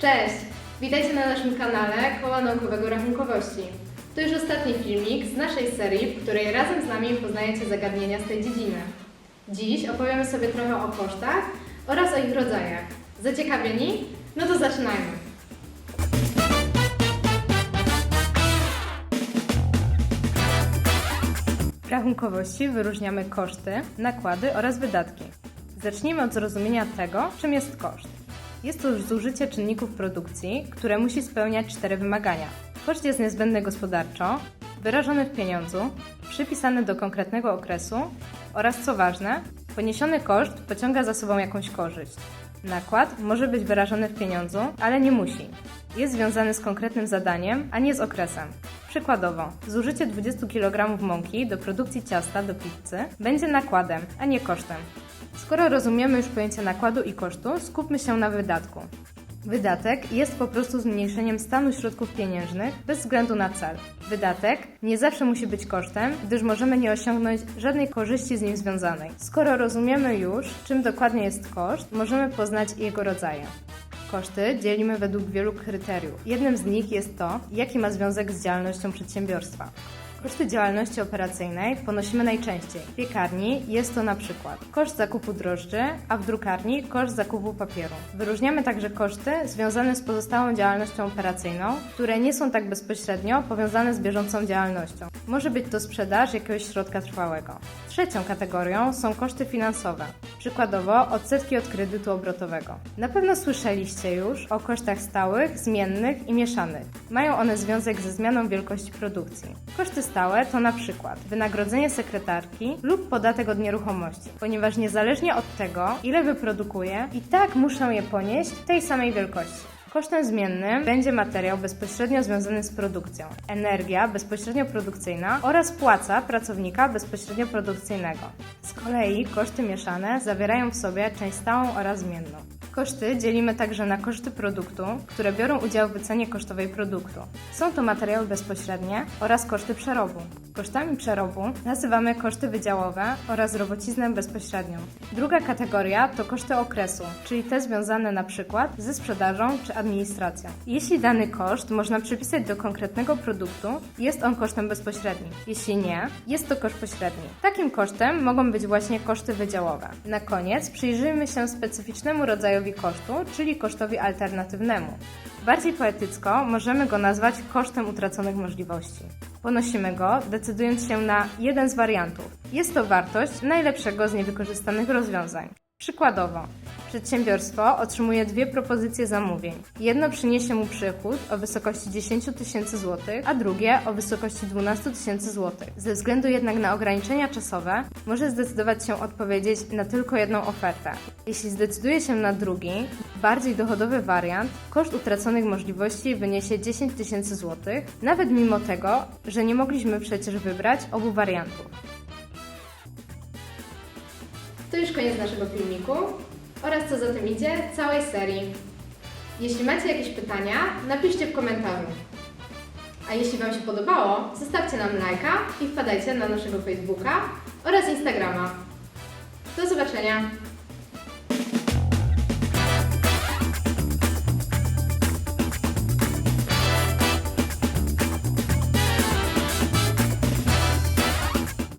Cześć! Witajcie na naszym kanale Koła Naukowego Rachunkowości. To już ostatni filmik z naszej serii, w której razem z nami poznajecie zagadnienia z tej dziedziny. Dziś opowiemy sobie trochę o kosztach oraz o ich rodzajach. Zaciekawieni? No to zaczynajmy! W rachunkowości wyróżniamy koszty, nakłady oraz wydatki. Zacznijmy od zrozumienia tego, czym jest koszt. Jest to zużycie czynników produkcji, które musi spełniać cztery wymagania. Koszt jest niezbędny gospodarczo, wyrażony w pieniądzu, przypisany do konkretnego okresu oraz, co ważne, poniesiony koszt pociąga za sobą jakąś korzyść. Nakład może być wyrażony w pieniądzu, ale nie musi. Jest związany z konkretnym zadaniem, a nie z okresem. Przykładowo, zużycie 20 kg mąki do produkcji ciasta do pizzy będzie nakładem, a nie kosztem. Skoro rozumiemy już pojęcie nakładu i kosztu, skupmy się na wydatku. Wydatek jest po prostu zmniejszeniem stanu środków pieniężnych bez względu na cel. Wydatek nie zawsze musi być kosztem, gdyż możemy nie osiągnąć żadnej korzyści z nim związanej. Skoro rozumiemy już, czym dokładnie jest koszt, możemy poznać jego rodzaje. Koszty dzielimy według wielu kryteriów. Jednym z nich jest to, jaki ma związek z działalnością przedsiębiorstwa. Koszty działalności operacyjnej ponosimy najczęściej. W piekarni jest to na przykład koszt zakupu drożdży, a w drukarni koszt zakupu papieru. Wyróżniamy także koszty związane z pozostałą działalnością operacyjną, które nie są tak bezpośrednio powiązane z bieżącą działalnością. Może być to sprzedaż jakiegoś środka trwałego. Trzecią kategorią są koszty finansowe. Przykładowo odsetki od kredytu obrotowego. Na pewno słyszeliście już o kosztach stałych, zmiennych i mieszanych. Mają one związek ze zmianą wielkości produkcji. Koszty stałe to na przykład wynagrodzenie sekretarki lub podatek od nieruchomości, ponieważ niezależnie od tego, ile wyprodukuję, i tak muszę je ponieść w tej samej wielkości. Kosztem zmiennym będzie materiał bezpośrednio związany z produkcją, energia bezpośrednio produkcyjna oraz płaca pracownika bezpośrednio produkcyjnego. Z kolei koszty mieszane zawierają w sobie część stałą oraz zmienną. Koszty dzielimy także na koszty produktu, które biorą udział w wycenie kosztowej produktu. Są to materiały bezpośrednie oraz koszty przerobu. Kosztami przerobu nazywamy koszty wydziałowe oraz robociznę bezpośrednią. Druga kategoria to koszty okresu, czyli te związane przykład ze sprzedażą czy administracją. Jeśli dany koszt można przypisać do konkretnego produktu, jest on kosztem bezpośrednim. Jeśli nie, jest to koszt pośredni. Takim kosztem mogą być właśnie koszty wydziałowe. Na koniec przyjrzyjmy się specyficznemu rodzajowi kosztu, czyli kosztowi alternatywnemu. Bardziej poetycko możemy go nazwać kosztem utraconych możliwości. Ponosimy go, decydując się na jeden z wariantów. Jest to wartość najlepszego z niewykorzystanych rozwiązań. Przykładowo, przedsiębiorstwo otrzymuje dwie propozycje zamówień. Jedno przyniesie mu przychód o wysokości 10 tysięcy złotych, a drugie o wysokości 12 tysięcy złotych. Ze względu jednak na ograniczenia czasowe, może zdecydować się odpowiedzieć na tylko jedną ofertę. Jeśli zdecyduje się na drugi, bardziej dochodowy wariant, koszt utraconych możliwości wyniesie 10 tysięcy złotych, nawet mimo tego, że nie mogliśmy przecież wybrać obu wariantów. To już koniec naszego filmiku oraz co za tym idzie, całej serii. Jeśli macie jakieś pytania, napiszcie w komentarzu. A jeśli Wam się podobało, zostawcie nam lajka i wpadajcie na naszego Facebooka oraz Instagrama. Do zobaczenia!